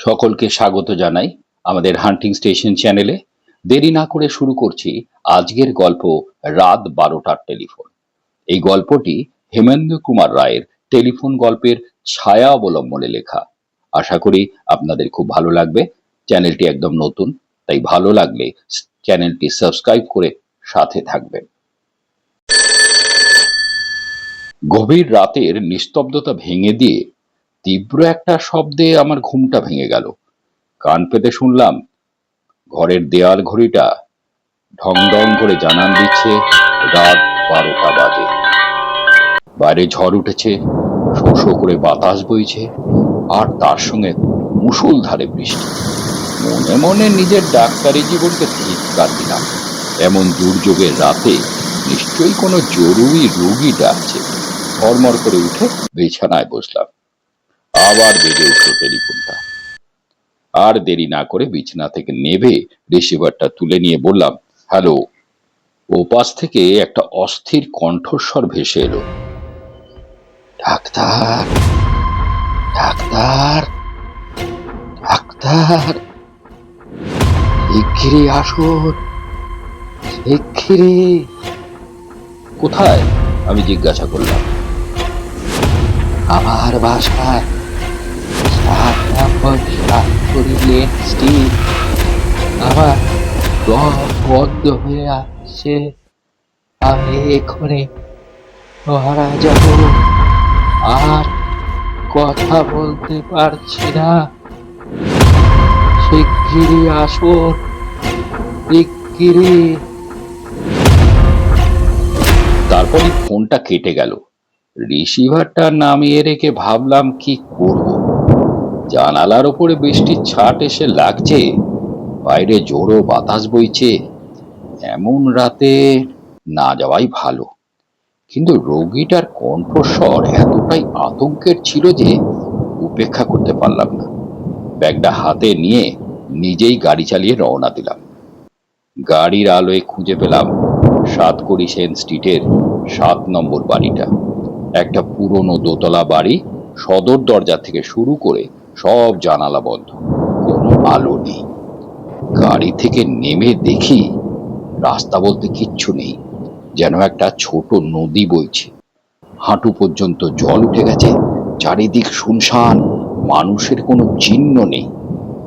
সকলকে স্বাগত জানাই আমাদের হান্টিং স্টেশন চ্যানেলে দেরি না করে শুরু করছি আজকের গল্প রাত বারোটার টেলিফোন। এই গল্পটি হেমেন্দ্র কুমার রায়ের টেলিফোন গল্পের ছায়া অবলম্বনে লেখা। আশা করি আপনাদের খুব ভালো লাগবে। চ্যানেলটি একদম নতুন, তাই ভালো লাগলে চ্যানেলটি সাবস্ক্রাইব করে সাথে থাকবেন। গভীর রাতের নিস্তব্ধতা ভেঙে দিয়ে তীব্র একটা শব্দে আমার ঘুমটা ভেঙে গেল। কান পেতে শুনলাম, ঘরের দেয়াল ঘড়িটা ঢং ঢং করে জানান দিচ্ছে, রাত বারোটা বাজে। বাইরে ঝড় উঠেছে, শো শো করে বাতাস বইছে, আর তার সঙ্গে মুষলধারে বৃষ্টি। মনে মনে নিজের ডাক্তারি জীবনকে ধিক্কার দিলাম। এমন দুর্যোগের রাতে নিশ্চয়ই কোনো জরুরি রোগী ডাকছে। ধর্মর করে উঠে বিছানায় বসলাম। আবার বেজে উঠল টেলিফোনটা। আর দেরি না করে বিছানা থেকে নেবে রিসিভারটা তুলে নিয়ে বললাম, হ্যালো। ওপাশ থেকে একটা অস্থির কণ্ঠস্বর ভেসে এলো। ডাক্তার ডাক্তার ডাক্তার শিগগিরই আসুন শিগগিরই কোথায়? আমি জিজ্ঞাসা করলাম। আমার বাসায় সাত নম্বর সাতপুরি লেন স্ট্রিট আমার বন্ধ হয়ে আসছে আমি এক্ষুনি মারা যাব আর কথা বলতে পারছি না। শিগগিরই আসুন। শিগগিরই। তারপরই ফোনটা কেটে গেল। রিসিভারটা নামিয়ে রেখে ভাবলাম কি করব। জানালার ওপরে বৃষ্টির ছাট এসে লাগছে। বাইরে জোরো বাতাস বইছে। এমন রাতে না যাওয়াই ভালো। কিন্তু রোগীটার কণ্ঠস্বর এতটাই আতঙ্কের ছিল যে উপেক্ষা করতে পারলাম না। ব্যাগটা হাতে নিয়ে নিজেই গাড়ি চালিয়ে রওনা দিলাম। গাড়ির আলোয় খুঁজে পেলাম সাতকড়ি সেন স্ট্রিটের সাত নম্বর বাড়িটা। একটা পুরনো দোতলা বাড়ি সদর দরজা থেকে শুরু করে সব জানালা বন্ধ, কোনো আলো নেই। গাড়ি থেকে নেমে দেখি রাস্তা বলতে কিচ্ছু নেই, যেন একটা ছোট নদী বইছে। হাঁটু পর্যন্ত জল উঠে গেছে, চারিদিক শুনশান, মানুষের কোনো চিহ্ন নেই।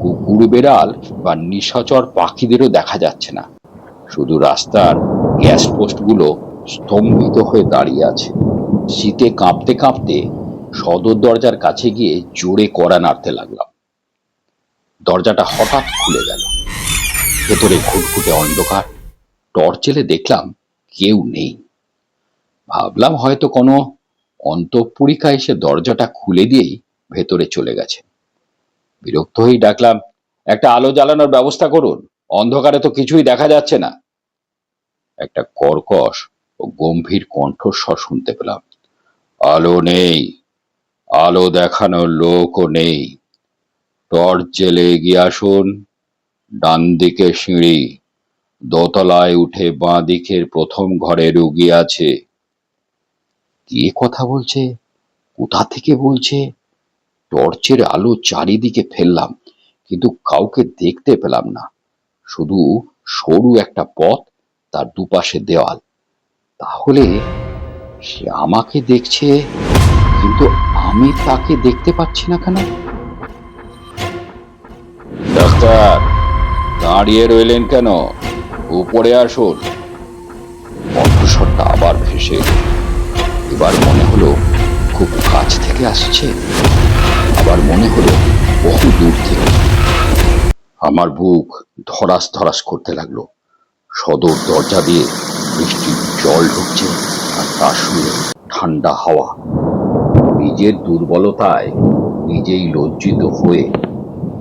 কুকুর, বেড়াল বা নিশাচর পাখিদেরও দেখা যাচ্ছে না। শুধু রাস্তার গ্যাস পোস্টগুলো স্তম্ভিত হয়ে দাঁড়িয়ে আছে। শীতে কাঁপতে কাঁপতে সদর দরজার কাছে গিয়ে জোরে কড়া নাড়তে লাগলাম। দরজাটা হঠাৎ খুলে গেল। ভেতরে ঘুটঘুটে অন্ধকার। টর্চ জেলে দেখলাম কেউ নেই। ভাবলাম হয়তো কোনো অন্তঃপুরিকা এসে দরজাটা খুলে দিয়েই ভেতরে চলে গেছে। বিরক্ত হয়েই ডাকলাম, একটা আলো জ্বালানোর ব্যবস্থা করুন। অন্ধকারে তো কিছুই দেখা যাচ্ছে না। একটা কর্কশ ও গম্ভীর কণ্ঠস্বর শুনতে পেলাম। আলো নেই। আলো দেখানোর লোকও নেই। টর্চ জেলে এগিয়ে আসুন ডান দিকে সিঁড়ি, দোতলায় উঠে বাঁ দিকের প্রথম ঘরে রুগী আছে। কে কথা বলছে? কোথা থেকে বলছে? টর্চের আলো চারিদিকে ফেললাম, কিন্তু কাউকে দেখতে পেলাম না। শুধু সরু একটা পথ, তার দুপাশে দেওয়াল। তাহলে সে আমাকে দেখছে, কিন্তু আমি তাকে দেখতে পাচ্ছি না কেন? ডাক্তার, দাঁড়িয়ে রইলেন কেন? উপরে আসুন। কণ্ঠস্বরটা আবার ভেসে এবার মনে হলো খুব কাছ থেকে আসছে। আবার মনে হলো বহু দূর থেকে। আমার বুক ধরাস ধরাস করতে লাগল। সদর দরজা দিয়ে বৃষ্টির জল ঢুকছে আর তার সঙ্গে ঠান্ডা হাওয়া নিজের দুর্বলতায় নিজেই লজ্জিত হয়ে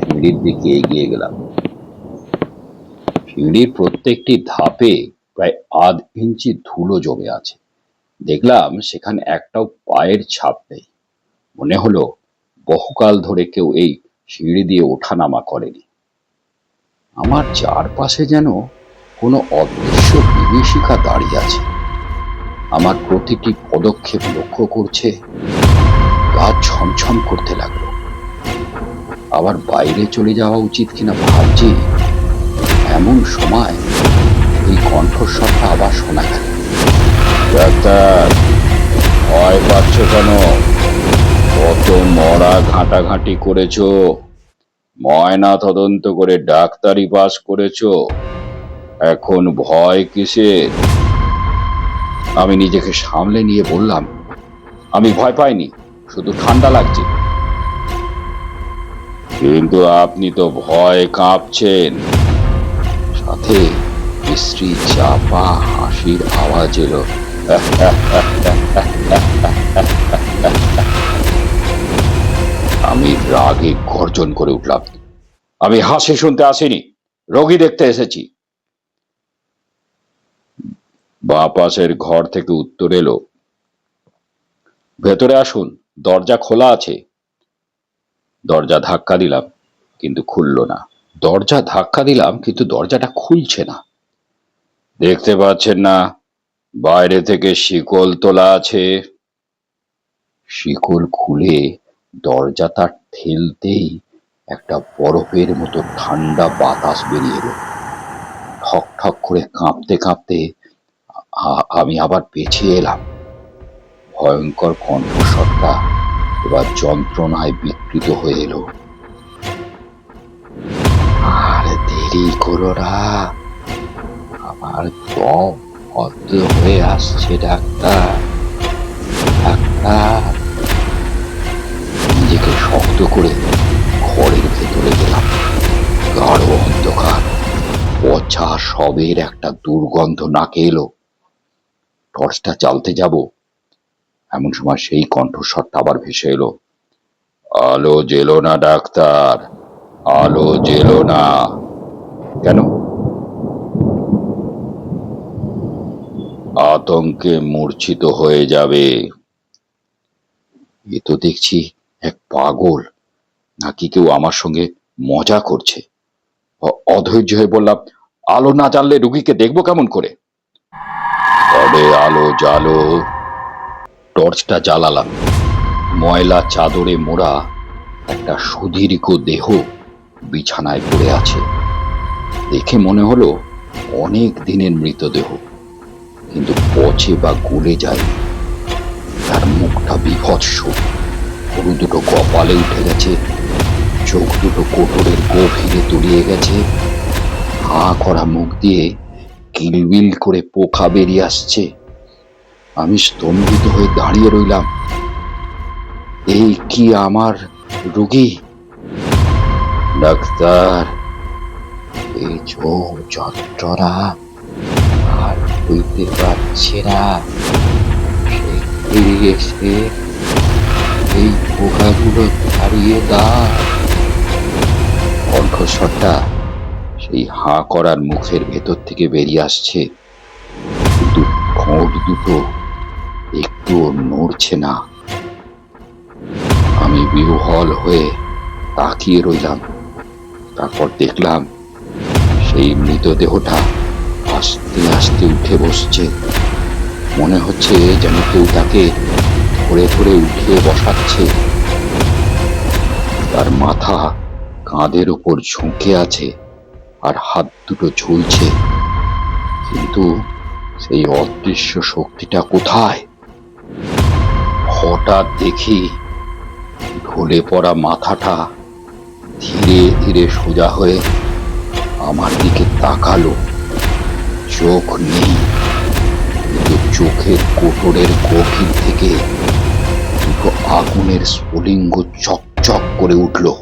সিঁড়ির দিকে এগিয়ে গেলাম। সিঁড়ির প্রত্যেকটি ধাপে প্রায় আধ ইঞ্চি ধুলো জমে আছে। দেখলাম সেখানে একটাও পায়ের ছাপ নেই। মনে হলো বহুকাল ধরে কেউ এই সিঁড়ি দিয়ে ওঠানামা করেনি। আমার চারপাশে যেন কোনো অদৃশ্য বিভীষিকা দাঁড়িয়ে আছে। আমার প্রতিটি পদক্ষেপ লক্ষ্য করছে গা ছমছম করতে লাগল। আবার বাইরে চলে যাওয়া উচিত কিনা ভাবছি। এমন সময় এই কণ্ঠস্বরটা আবার শোনা গেল। ডাক্তার, ভয় পাচ্ছ কেন? কত মরা ঘাঁটাঘাঁটি করেছ। ময়না তদন্ত করে ডাক্তারি পাস করেছ। এখন ভয় কিসের? আমি নিজেকে সামলে নিয়ে বললাম, আমি ভয় পাইনি। শুধু ঠান্ডা লাগছে। কিন্তু আপনি তো ভয় কাঁপছেন। সাথে বিশ্রী চাপা হাসির আওয়াজ এলো। আমি রাগে গর্জন করে উঠলাম। আমি হাসি শুনতে আসিনি, রোগী দেখতে এসেছি। বা পাশের ঘর থেকে উত্তর এলো। ভেতরে আসুন। দরজা খোলা আছে। দরজা ধাক্কা দিলাম, কিন্তু খুলল না। দরজা ধাক্কা দিলাম, কিন্তু দরজাটা খুলছে না। দেখতে পাচ্ছেন না, বাইরে থেকে শিকল তোলা আছে। শিকল খুলে দরজাটা ঠেলতেই একটা বরফের মতো ঠান্ডা বাতাস বেরিয়ে এলো। ঠক ঠক করে কাঁপতে কাঁপতে আমি আবার পেছিয়ে এলাম। ভয়ঙ্কর কণ্ঠস্বরটা এবার যন্ত্রণায় বিকৃত হয়ে এলো। আর দেরি করো না। আমার দম বন্ধ হয়ে আসছে, ডাক্তার। ডাক্তার। নিজেকে শক্ত করে ঘরের ভেতরে গেলাম। গাঢ় অন্ধকার। পচা সবের একটা দুর্গন্ধ নাকে এলো। টর্চটা জ্বালতে যাব। এমন সময় সেই কণ্ঠস্বরটা আবার ভেসে এলো। আলো জেলো না, ডাক্তার। আলো জেলো না। কেন? আতঙ্কে মূর্ছিত হয়ে যাবে। এ তো দেখছি এক পাগল। নাকি কেউ আমার সঙ্গে মজা করছে? অধৈর্য হয়ে বললাম, আলো না জ্বাললে রুগীকে দেখব কেমন করে? তবে আলো জ্বালো টর্চটা জ্বালালাম। ময়লা চাদরে মোড়া একটা সুদীর্ঘ দেহ বিছানায় পড়ে আছে। দেখে মনে হলো অনেক দিনের মৃতদেহ, কিন্তু পচে বা গলে যায়, তার মুখটা বিভৎস। গরু দুটো কপালে উঠে গেছে, চোখ দুটো কোটরের গভীরে তলিয়ে গেছে। হাঁ করা মুখ দিয়ে কিলবিল করে পোকা বেরিয়ে আসছে। আমি স্তম্ভিত হয়ে দাঁড়িয়ে রইলাম। এই কি আমার রুগী? ডাক্তার, এই চোখ যন্ত্রণা আর হইতে পারছে না। এসে এই পোকাগুলো ছাড়িয়ে দাও। কণ্ঠস্বরটা সেই হাঁ করার মুখের ভেতর থেকে বেরিয়ে আসছে। কিন্তু ঠোঁট দুটো একটু নড়ছে না। আমি বিহ্বল হয়ে তাকিয়ে রইলাম। তারপর দেখলাম সেই মৃতদেহটা আস্তে আস্তে উঠে বসছে। মনে হচ্ছে যেন কেউ তাকে ধরে ধরে উঠিয়ে বসাচ্ছে। তার মাথা কাঁধের ওপর ঝুঁকে আছে আর হাত দুটো ঝুলছে। কিন্তু সেই অদৃশ্য শক্তিটা কোথায়? হঠাৎ দেখি ঢলে পড়া মাথাটা ধীরে ধীরে সোজা হয়ে আমার দিকে তাকালো। চোখ নেই। কিন্তু চোখের কোটরের গভীর থেকে দুটো আগুনের স্ফুলিঙ্গ চকচক করে উঠল।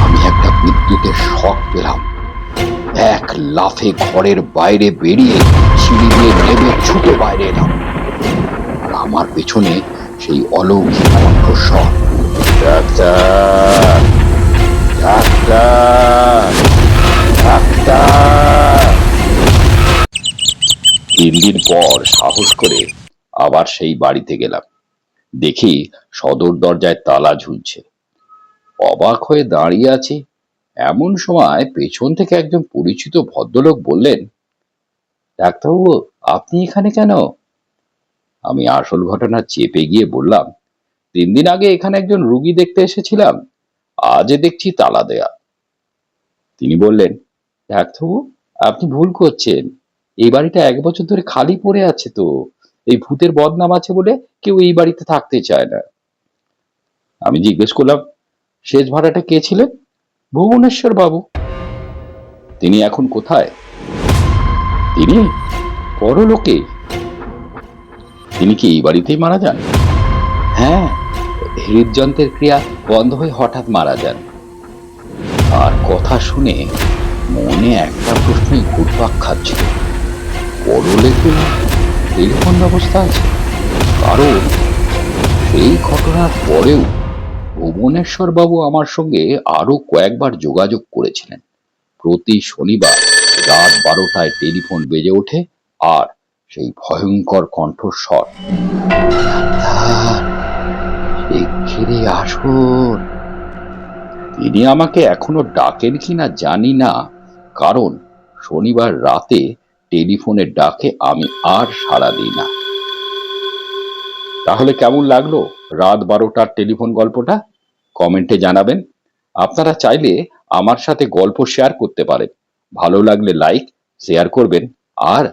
আমি একটা বিদ্যুতের শখ পেলাম। এক লাফে ঘরের বাইরে বেরিয়ে সিঁড়ি দিয়ে নেমে ছুটে বাইরে এলাম। আমার পেছনে সেই অলৌকিক কণ্ঠস্বর। ডাক্তার! ডাক্তার! ডাক্তার! তিন দিন পর সাহস করে আবার সেই বাড়িতে গেলাম। দেখি সদর দরজায় তালা ঝুলছে। অবাক হয়ে দাঁড়িয়ে আছি। এমন সময় পেছন থেকে একজন পরিচিত ভদ্রলোক বললেন, ডাক্তারবাবু, আপনি এখানে কেন? আমি আসল ঘটনা চেপে গিয়ে বললাম, তিন দিন আগে এখানে একজন রুগী দেখতে এসেছিলাম, আজ দেখছি তালা দেয়া। তিনি বললেন, ডাক্তারবাবু, আপনি ভুল করছেন। এই বাড়িটা এক বছর ধরে খালি পড়ে আছে তো, এই ভূতের বদনাম আছে বলে কেউ এই বাড়িতে থাকতে চায় না। আমি জিজ্ঞেস করলাম, শেষ ভাড়াটা কে ছিলেন? ভুবনেশ্বর বাবু। তিনি এখন কোথায়? তিনি পরলোকে তিনি কি এই বাড়িতেই মারা যান? হ্যাঁ হৃদযন্ত্রের ক্রিয়া বন্ধ হয়ে হঠাৎ মারা যান। আর কথা শুনে মনে একটা প্রশ্নই ঘুরপাক খাচ্ছিল পরলোকে টেলিফোন ব্যবস্থা আছে। কারণ সেই ঘটনার পরেও ভুবনেশ্বর বাবু আমার সঙ্গে আরও কয়েকবার যোগাযোগ করেছিলেন। প্রতি শনিবার রাত বারোটায় টেলিফোন বেজে ওঠে আর সেই ভয়ঙ্কর কণ্ঠস্বর। "ডাক্তার, শিগগিরই আসুন। তিনি আমাকে এখনও ডাকেন কিনা জানি না কারণ শনিবার রাতে টেলিফোনের ডাকে আমি আর সাড়া দিই না। তাহলে কেমন লাগল রাত বারোটার টেলিফোন গল্পটা? কমেন্টে জানাবেন। আপনারা চাইলে আমার সাথে গল্প শেয়ার করতে পারেন। ভালো লাগলে লাইক শেয়ার করবেন আর